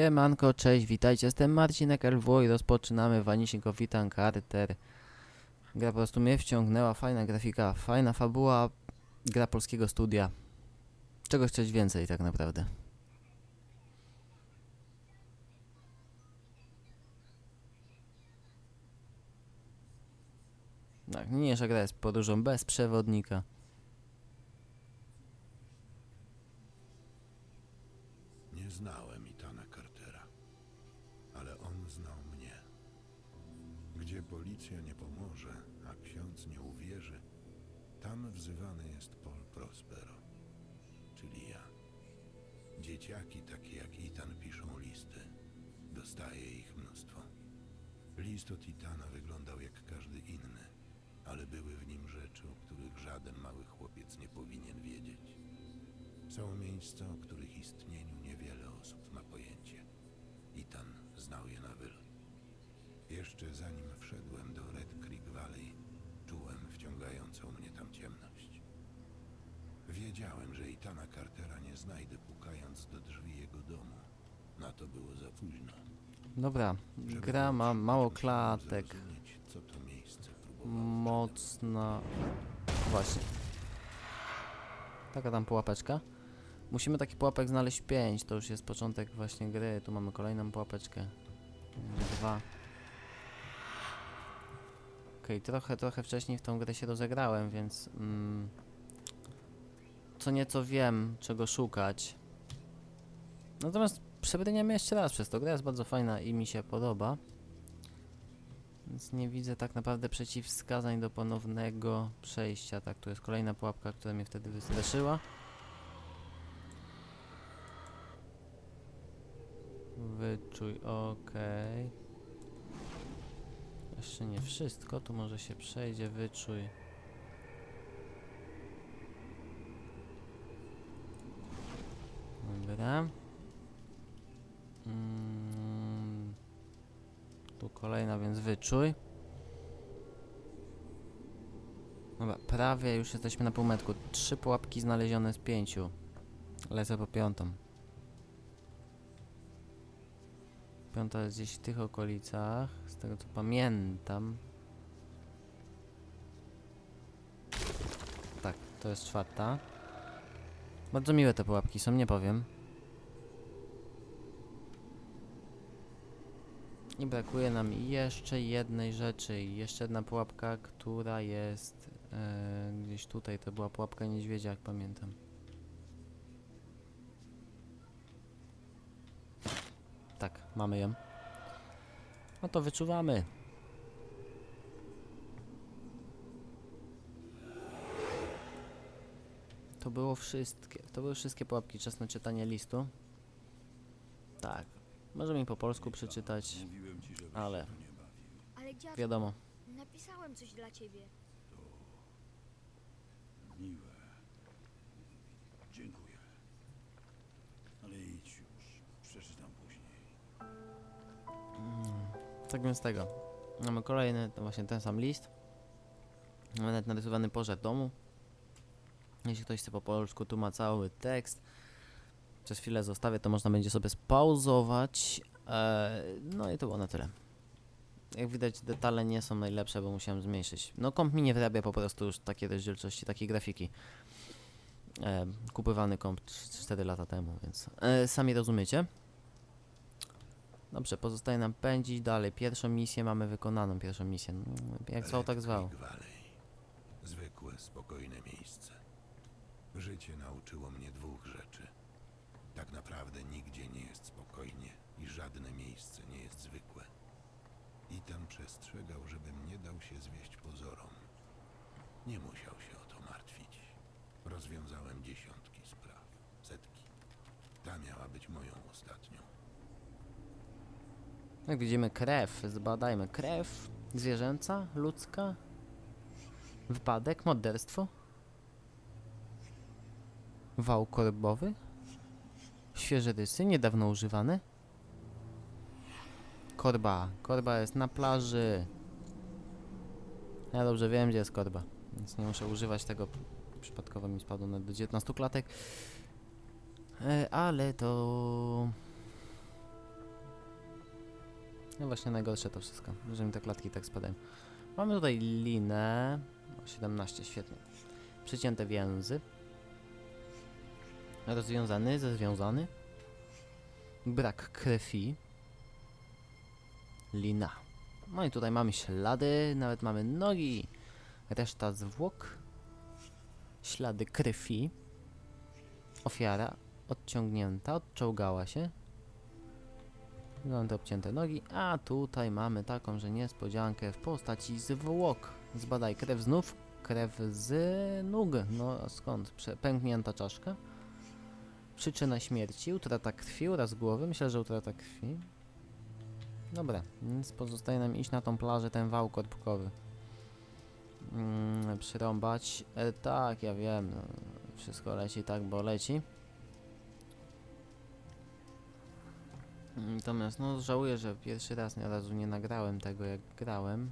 Siemanko, cześć, witajcie, jestem Marcinek LW i rozpoczynamy Vanishing of Carter. Gra po prostu mnie wciągnęła, fajna grafika, fajna fabuła, gra polskiego studia. Czego chcieć więcej tak naprawdę. Tak, niniejsza gra jest podróżą bez przewodnika. List od Itana wyglądał jak każdy inny, ale były w nim rzeczy, o których żaden mały chłopiec nie powinien wiedzieć. Są miejsca, o których istnieniu niewiele osób ma pojęcie. Itan znał je na wylot. Jeszcze zanim wszedłem do Red Creek Valley, czułem wciągającą mnie tam ciemność. Wiedziałem, że Itana Cartera nie znajdę pukając do drzwi jego domu. Na to było za późno. Dobra, gra ma mało klatek. mocna. Właśnie. Taka tam pułapeczka. Musimy taki pułapek znaleźć 5. To już jest początek właśnie gry. Tu mamy kolejną pułapeczkę. Dwa. Okej, trochę, trochę wcześniej w tą grę się rozegrałem, więc mm, co nieco wiem, czego szukać. Natomiast przebrniemy jeszcze raz przez to. Gra jest bardzo fajna i mi się podoba. Więc nie widzę tak naprawdę przeciwwskazań do ponownego przejścia. Tak, tu jest kolejna pułapka, która mnie wtedy wystraszyła. Wyczuj, okej. Jeszcze nie wszystko, tu może się przejdzie, wyczuj. Dobra. Mm. Tu kolejna, więc wyczuj. Dobra, prawie już jesteśmy na półmetku. Trzy pułapki znalezione z pięciu. Lecę po piątą. Piąta jest gdzieś w tych okolicach, z tego co pamiętam. Tak, to jest czwarta. Bardzo miłe te pułapki są, nie powiem. I brakuje nam jeszcze jednej rzeczy. Jeszcze jedna pułapka, która jest e, gdzieś tutaj. To była pułapka niedźwiedzia, jak pamiętam. Tak, mamy ją. No to wyczuwamy. To było wszystkie. To były wszystkie pułapki. Czas na czytanie listu. Tak. Możemy i po polsku przeczytać, ale dziadku, wiadomo. napisałem coś dla ciebie. Miłe. Dziękuję. Ale idź już. Przeczytam później. Tak więc tego. Mamy kolejny, to właśnie ten sam list. Mamy nawet narysowany pożar domu. Jeśli ktoś chce po polsku, tu ma cały tekst. Przez chwilę zostawię, to można będzie sobie spauzować. Eee, no i to było na tyle. Jak widać, detale nie są najlepsze, bo musiałem zmniejszyć. No, komp mi nie wyrabia po prostu już takiej rozdzielczości, takiej grafiki. E, kupywany komp 4 lata temu, więc e, sami rozumiecie. Dobrze, pozostaje nam pędzić dalej. Pierwszą misję mamy wykonaną, pierwszą misję. No, jak zwał, tak zwał. Zwykłe, spokojne miejsce. Życie nauczyło mnie dwóch rzeczy. Tak naprawdę nigdzie nie jest spokojnie i żadne miejsce nie jest zwykłe. I tam przestrzegał, żebym nie dał się zwieść pozorom. Nie musiał się o to martwić. Rozwiązałem dziesiątki spraw, setki. Ta miała być moją ostatnią. Jak widzimy, krew. Zbadajmy. Krew zwierzęca, ludzka. Wypadek, morderstwo. Wał korbowy. Świeże rysy, niedawno używane. Korba. Korba jest na plaży. Ja dobrze wiem, gdzie jest korba. Więc nie muszę używać tego. Przypadkowo mi spadło nawet do 19 klatek. E, ale to... No właśnie najgorsze to wszystko, że mi te klatki tak spadają. Mamy tutaj linę. O, 17, świetnie. Przycięte więzy. Rozwiązany, zezwiązany. Brak krwi. Lina. No i tutaj mamy ślady, nawet mamy nogi. Reszta zwłok. Ślady krwi. Ofiara odciągnięta, odczołgała się. Mamy te obcięte nogi, a tutaj mamy taką, że niespodziankę w postaci zwłok. Zbadaj krew znów, krew z nóg. No skąd? Pęknięta czaszka. Przyczyna śmierci, utrata krwi oraz głowy. Myślę, że utrata krwi. Dobra, więc pozostaje nam iść na tą plażę, ten wał korbkowy. Mm, przyrąbać. E, tak, ja wiem. No, wszystko leci tak, bo leci. Natomiast no żałuję, że pierwszy raz ni razu nie nagrałem tego jak grałem,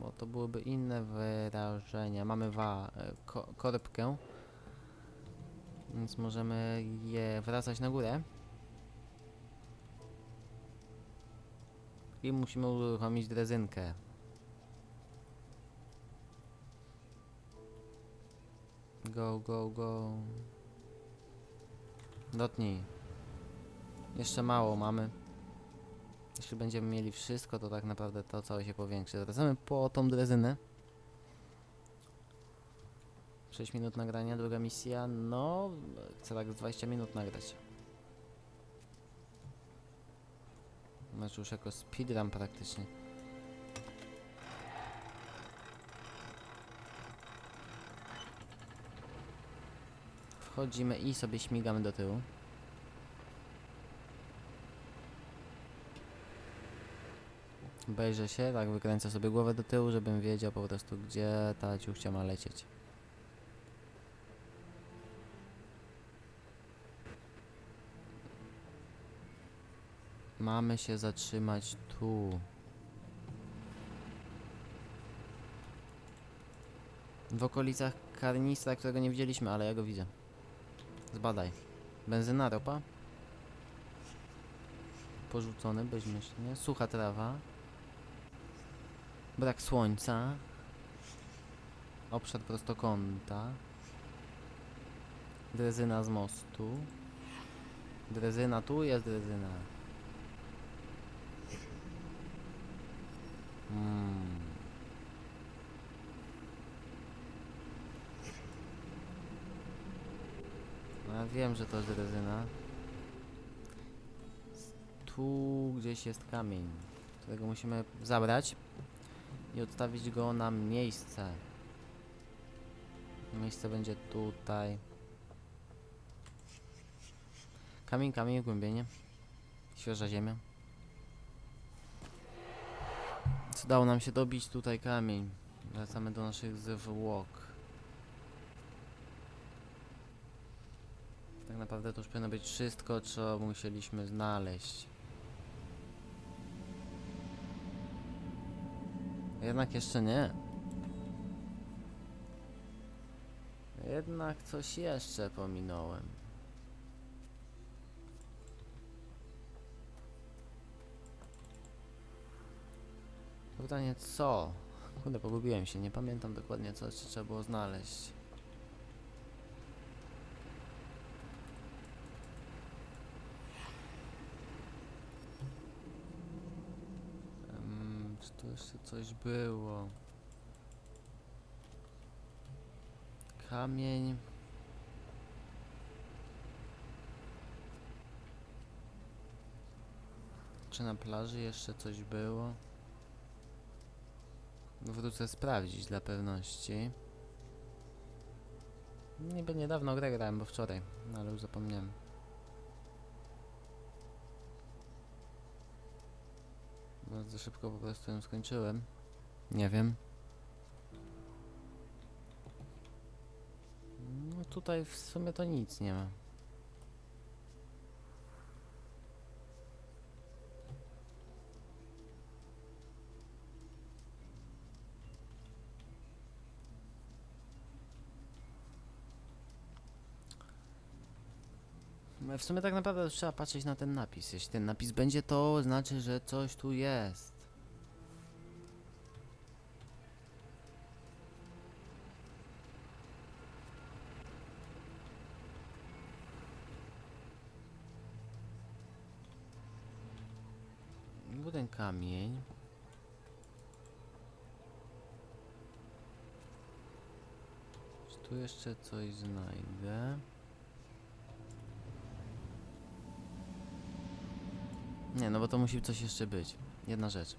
bo to byłyby inne wyrażenia. Mamy wa e, ko korbkę, więc możemy je wracać na górę. I musimy uruchomić drezynkę. Go, go, go. Dotnij. Jeszcze mało mamy. Jeśli będziemy mieli wszystko, to tak naprawdę to całe się powiększy. Wracamy po tą drezynę. 6 minut nagrania, druga misja. No, chcę tak z 20 minut nagrać. Znaczy już jako speedrun praktycznie. Wchodzimy i sobie śmigamy do tyłu. Bejrzę się, tak wykręcę sobie głowę do tyłu, żebym wiedział po prostu gdzie ta ciuchcia ma lecieć. Mamy się zatrzymać tu. W okolicach karnistra, którego nie widzieliśmy, ale ja go widzę. Zbadaj. Benzyna, ropa? Porzucony bezmyślnie. Sucha trawa. Brak słońca. Obszar prostokąta. Drezyna z mostu. Drezyna, tu jest drezyna. Mm. No ja wiem, że to jest drezyna. Tu gdzieś jest kamień, którego musimy zabrać i odstawić go na miejsce. Miejsce będzie tutaj. Kamień, kamień, głębienie. Świeża ziemia. Udało nam się dobić tutaj kamień. Wracamy do naszych zwłok. Tak naprawdę to już powinno być wszystko, co musieliśmy znaleźć. Jednak jeszcze nie. Jednak coś jeszcze pominąłem. Pytanie co? Kurde, pogubiłem się, nie pamiętam dokładnie co jeszcze trzeba było znaleźć. Em, czy tu jeszcze coś było? Kamień. Czy na plaży jeszcze coś było? Wrócę sprawdzić dla pewności. Niby niedawno grę grałem, bo wczoraj, no ale już zapomniałem. Bardzo szybko po prostu ją skończyłem. Nie wiem. No tutaj w sumie to nic nie ma. W sumie tak naprawdę trzeba patrzeć na ten napis. Jeśli ten napis będzie, to znaczy, że coś tu jest. Ten kamień. Czy tu jeszcze coś znajdę? Nie, no bo to musi coś jeszcze być. Jedna rzecz.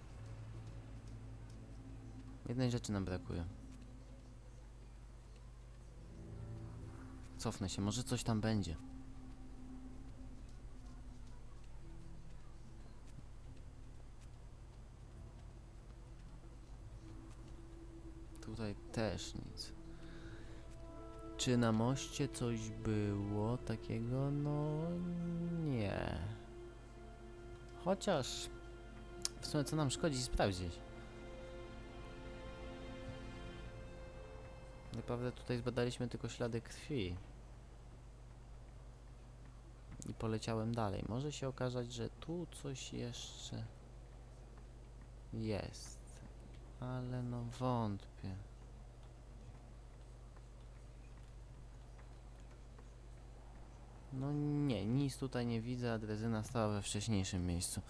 Jednej rzeczy nam brakuje. Cofnę się, może coś tam będzie. Tutaj też nic. Czy na moście coś było takiego? No nie. Chociaż w sumie co nam szkodzi sprawdzić. Naprawdę tutaj zbadaliśmy tylko ślady krwi. I poleciałem dalej. Może się okazać, że tu coś jeszcze jest. Ale no wątpię. No nie, nic tutaj nie widzę, a drezyna stała we wcześniejszym miejscu.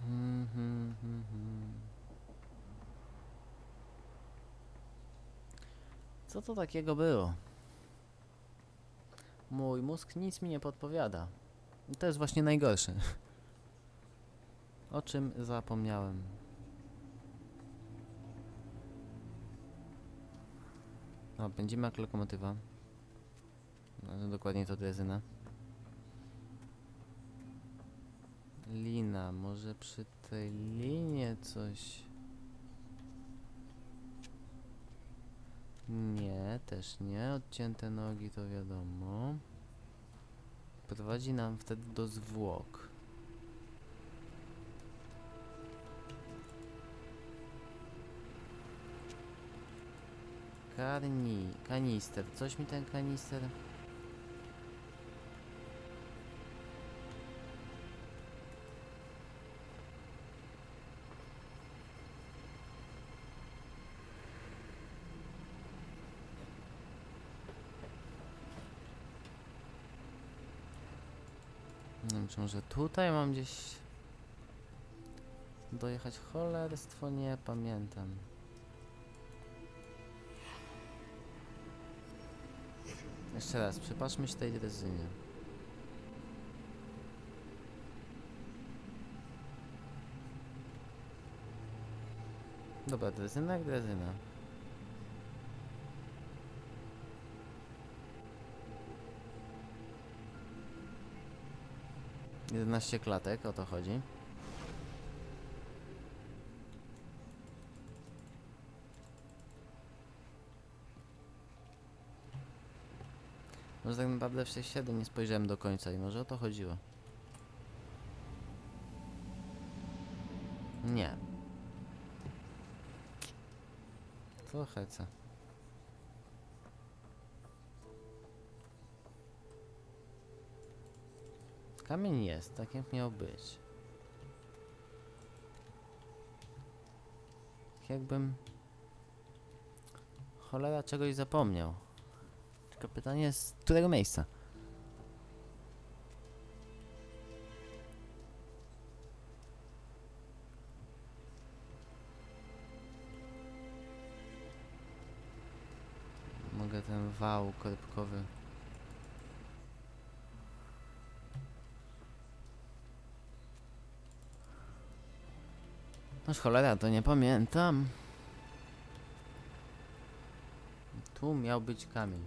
Hmm, hmm, hmm, hmm. Co to takiego było? Mój mózg nic mi nie podpowiada. I to jest właśnie najgorsze. O czym zapomniałem. O, będziemy jak lokomotywa. No, dokładnie to drezyna. Lina, może przy tej linie coś... Nie, też nie. Odcięte nogi to wiadomo. Prowadzi nam wtedy do zwłok. Karni, kanister. Coś mi ten kanister... może tutaj mam gdzieś dojechać cholerstwo, nie pamiętam. Jeszcze raz, przypatrzmy się tej drezynie. Dobra, drezyna jak drezyna. Jedenaście klatek, o to chodzi. Może tak naprawdę w 6.7 nie spojrzałem do końca i może o to chodziło. Nie. Trochę co. Kamień jest, tak jak miał być. Tak jakbym... Cholera czegoś zapomniał. Tylko pytanie z którego miejsca? Mogę ten wał korbkowy. No cholera, to nie pamiętam. Tu miał być kamień.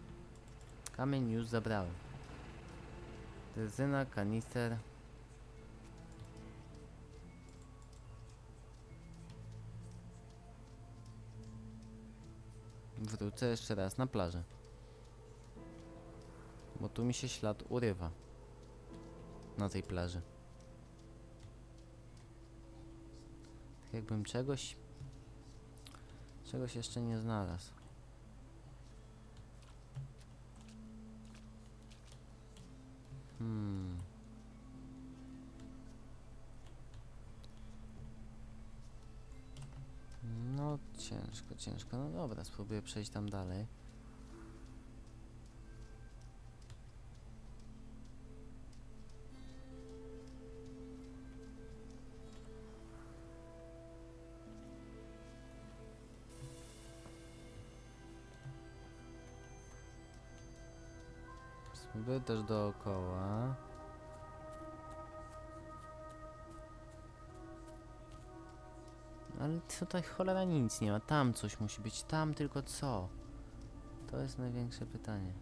Kamień już zabrałem. Drezyna, kanister. Wrócę jeszcze raz na plażę. Bo tu mi się ślad urywa. Na tej plaży. jakbym czegoś... Czegoś jeszcze nie znalazł. Hmm. No ciężko, ciężko. No dobra, spróbuję przejść tam dalej. Też dookoła. Ale tutaj cholera nic nie ma. Tam coś musi być. Tam tylko co? To jest największe pytanie.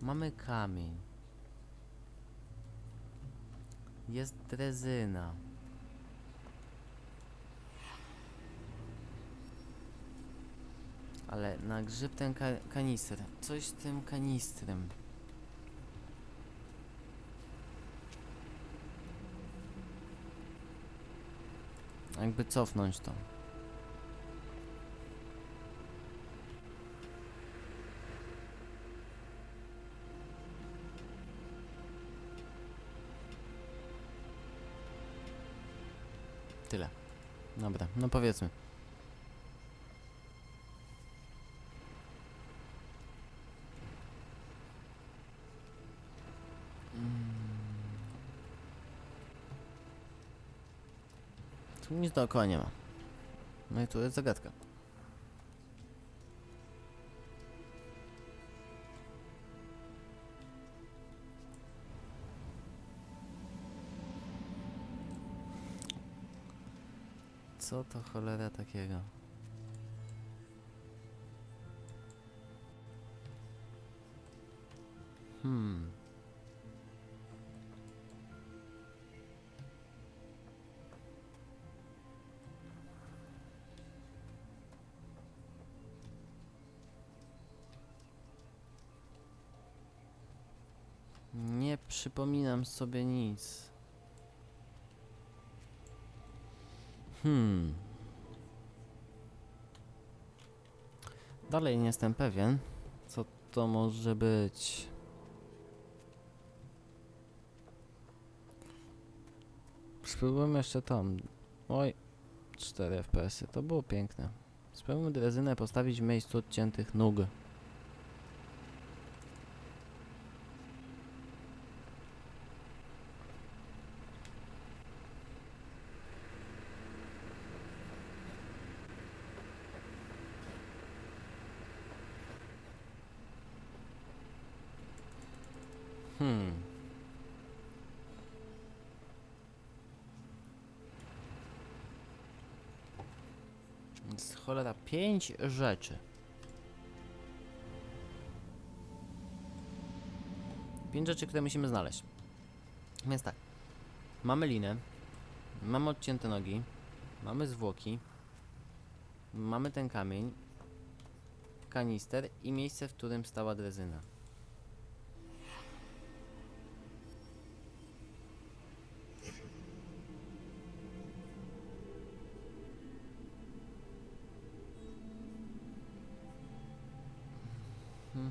Mamy kamień. Jest drezyna. Ale na grzyb ten ka kanister. Coś z tym kanistrem. Jakby cofnąć to. Tyle. Dobra, no powiedzmy. Nic dookoła nie ma. No i tu jest zagadka. Co to cholera takiego? Hmm. Przypominam sobie nic. Hmm. Dalej nie jestem pewien, co to może być. Spróbujmy jeszcze tam. Oj, 4 FPS-y, to było piękne. Spróbujmy drezynę postawić w miejscu odciętych nóg. Hmm. Więc cholera, pięć rzeczy. Pięć rzeczy, które musimy znaleźć. Więc tak. Mamy linę. Mamy odcięte nogi. Mamy zwłoki. Mamy ten kamień. Kanister i miejsce, w którym stała drezyna.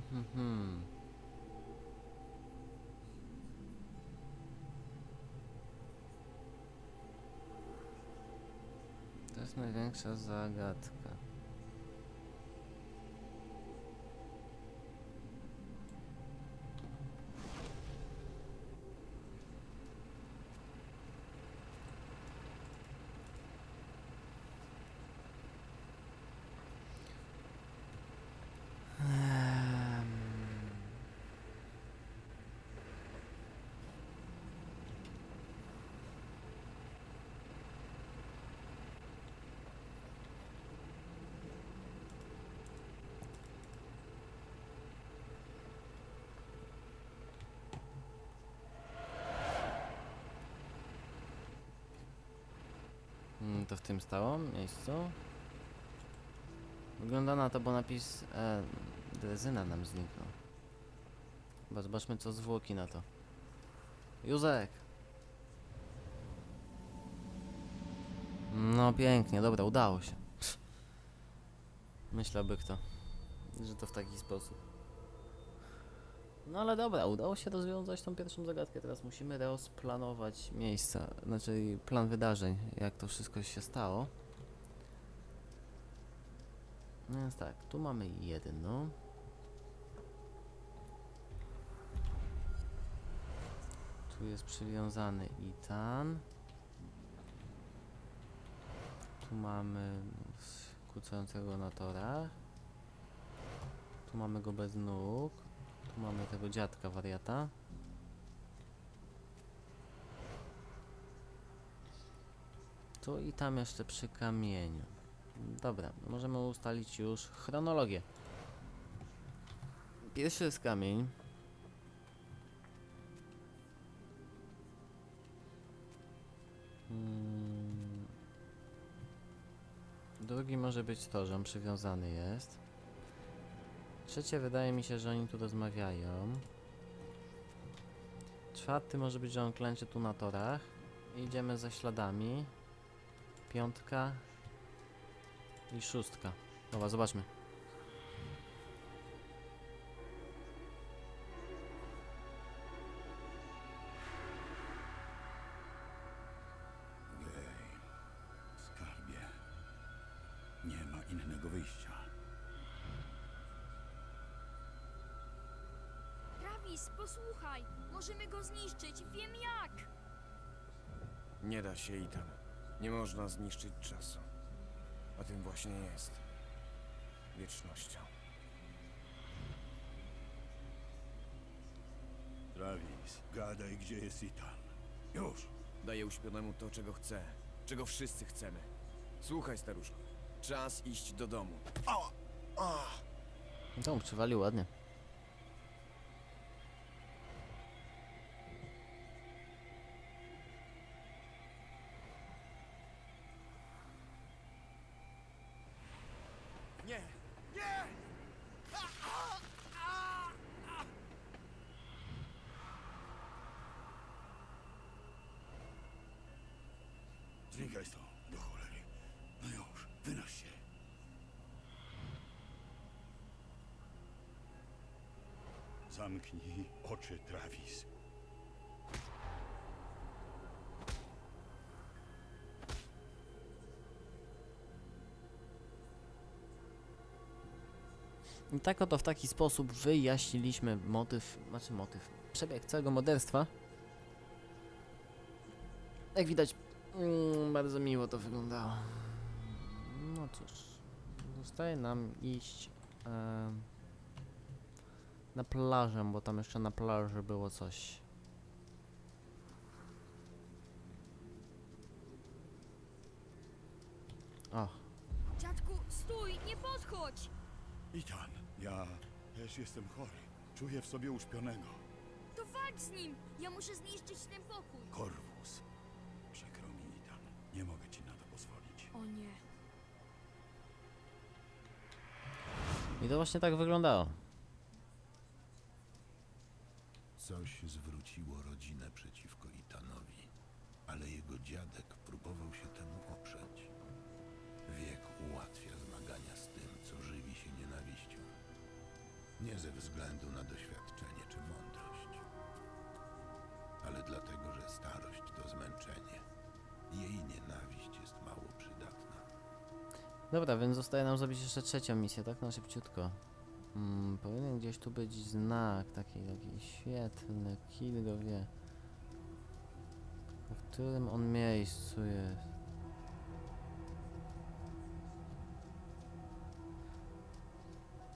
Hmm, hmm. To jest największa zagadka. To w tym stało miejscu? Wygląda na to, bo napis e, drezyna nam zniknął. Chyba zobaczmy co zwłoki na to. Józek! No pięknie, dobra, udało się. Myślałby kto, że to w taki sposób. No ale dobra, udało się rozwiązać tą pierwszą zagadkę. Teraz musimy rozplanować miejsca, znaczy plan wydarzeń, jak to wszystko się stało. No więc tak, tu mamy jedno. Tu jest przywiązany Itan. Tu mamy kucającego na torach. Tu mamy go bez nóg. Tu mamy tego dziadka wariata. Tu i tam jeszcze przy kamieniu. Dobra, możemy ustalić już chronologię. Pierwszy jest kamień. Mm. Drugi może być to, że on przywiązany jest. Trzecie wydaje mi się, że oni tu rozmawiają. Czwarty może być, że on klęczy tu na torach. Idziemy za śladami. Piątka. I szóstka. Dobra, zobaczmy. Posłuchaj! Możemy go zniszczyć, wiem jak! Nie da się, Ethan. Nie można zniszczyć czasu. A tym właśnie jest. Wiecznością. Travis, gadaj, gdzie jest Ethan. Już! Daję uśpionemu to, czego chce. Czego wszyscy chcemy. Słuchaj, staruszku. Czas iść do domu. Dom przywalił ładnie. Nie! Nie! Znikaj stąd, do cholery. No już, wynoś się. Zamknij oczy, Travis. I tak oto w taki sposób wyjaśniliśmy motyw, znaczy motyw, przebieg całego morderstwa. Jak widać, mm, bardzo miło to wyglądało. No cóż, zostaje nam iść em, na plażę, bo tam jeszcze na plaży było coś. O, Dziadku, stój, nie podchodź! Ethan, ja też jestem chory. Czuję w sobie uśpionego. To walcz z nim! Ja muszę zniszczyć ten pokój! Nie mogę ci na to pozwolić. O nie. i to właśnie tak wyglądało. Coś zwróciło rodzinę przeciwko Itanowi, ale jego dziadek próbował się temu oprzeć. Wiek ułatwia zmagania z tym, co żywi się nienawiścią. Nie ze względu na doświadczenie czy mądrość, ale dlatego, że starość to zmęczenie. Jej nienawiść jest mało przydatna. Dobra, więc zostaje nam zrobić jeszcze trzecią misję, tak? Na szybciutko. Mm, powinien gdzieś tu być znak, taki, taki świetlny, kid go wie. W którym on miejscu jest?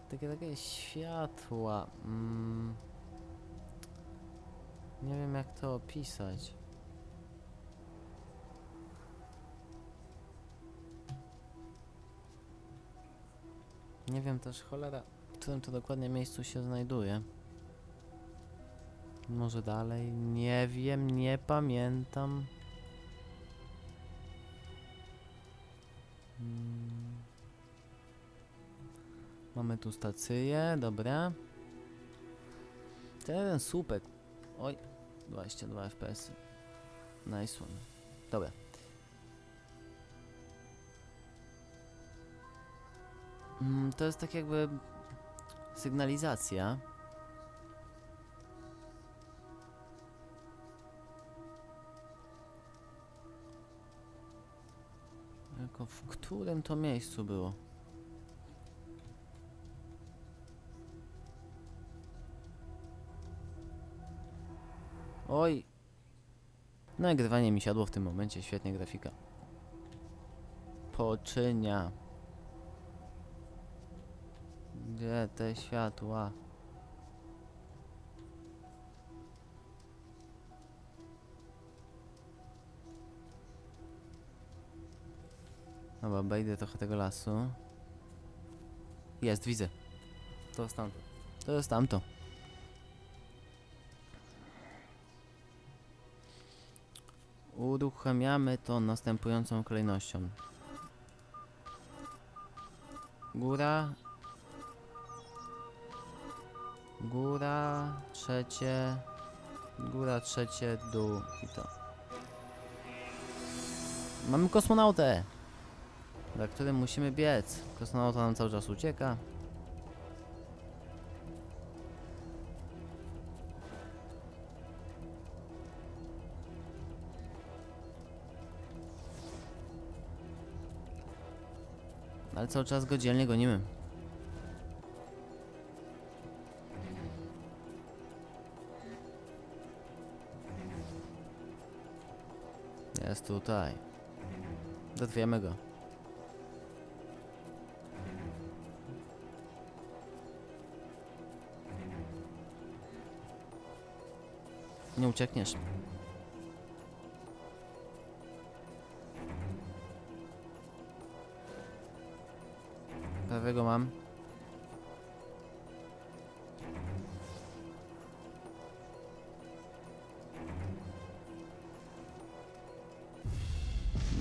Takie, takie światła. Mm. Nie wiem jak to opisać. Nie wiem też cholera, w którym to dokładnie miejscu się znajduje. Może dalej? Nie wiem, nie pamiętam. Hmm. Mamy tu stację, dobra. Ten słupek. Oj, 22 fps. Nice one. Dobra. Mm, to jest tak jakby sygnalizacja. Tylko w którym to miejscu było? Oj! Nagrywanie mi siadło w tym momencie, świetnie grafika. Poczynia. Gdzie te światła? Dobra, obejdę trochę tego lasu. Jest, widzę. To jest tamto. To jest tamto. Uruchamiamy to następującą kolejnością. Góra. Góra, trzecie. Góra, trzecie, dół i to. Mamy kosmonautę! za którym musimy biec. Kosmonauta nam cały czas ucieka. Ale cały czas go dzielnie gonimy. Tutaj. Dotkwiemy go. Nie uciekniesz. Prawego mam.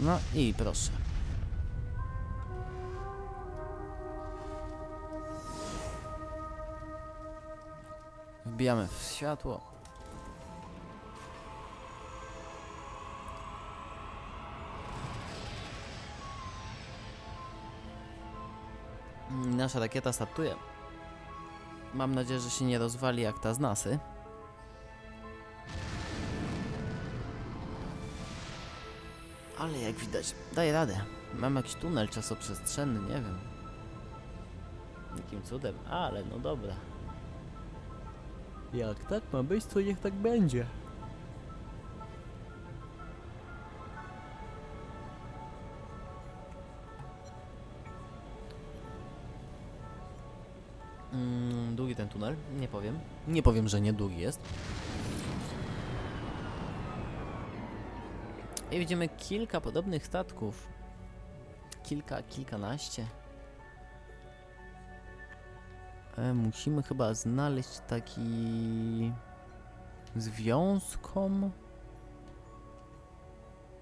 No i proszę. Wbijamy w światło. Nasza rakieta startuje. Mam nadzieję, że się nie rozwali jak ta z nasy. Widać, daje radę. Mam jakiś tunel czasoprzestrzenny, nie wiem. Jakim cudem, ale no dobra. Jak tak ma być, to niech tak będzie. Mm, długi ten tunel? Nie powiem. Nie powiem, że nie długi jest. I widzimy kilka podobnych statków. Kilka, kilkanaście. E, musimy chyba znaleźć taki związkom.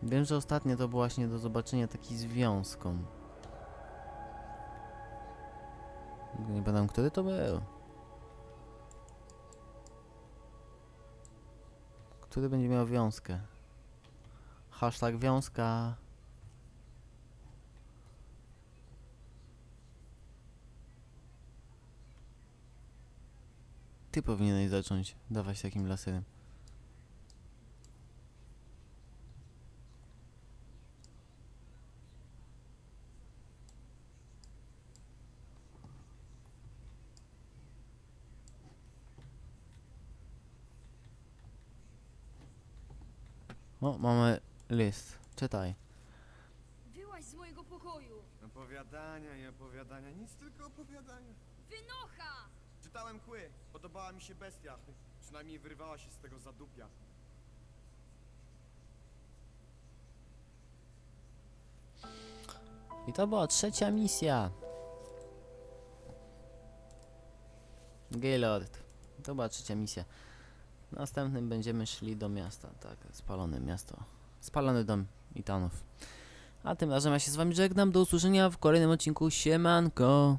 Wiem, że ostatnio to było właśnie do zobaczenia taki związkom. Nie pamiętam, który to był. Który będzie miał wiązkę? Hashtag wiązka. Ty powinieneś zacząć dawać takim laserem. O, mamy list. Czytaj. Wyłaź z mojego pokoju! Opowiadania i opowiadania, nic tylko opowiadania. Wynocha! Czytałem kły, podobała mi się bestia. Przynajmniej wyrwała się z tego zadupia. I to była trzecia misja. Gaylord. To była trzecia misja. Następnym będziemy szli do miasta. Tak, spalone miasto. Spalony dom Itanów. A tym razem ja się z wami żegnam. Do usłyszenia w kolejnym odcinku. Siemanko.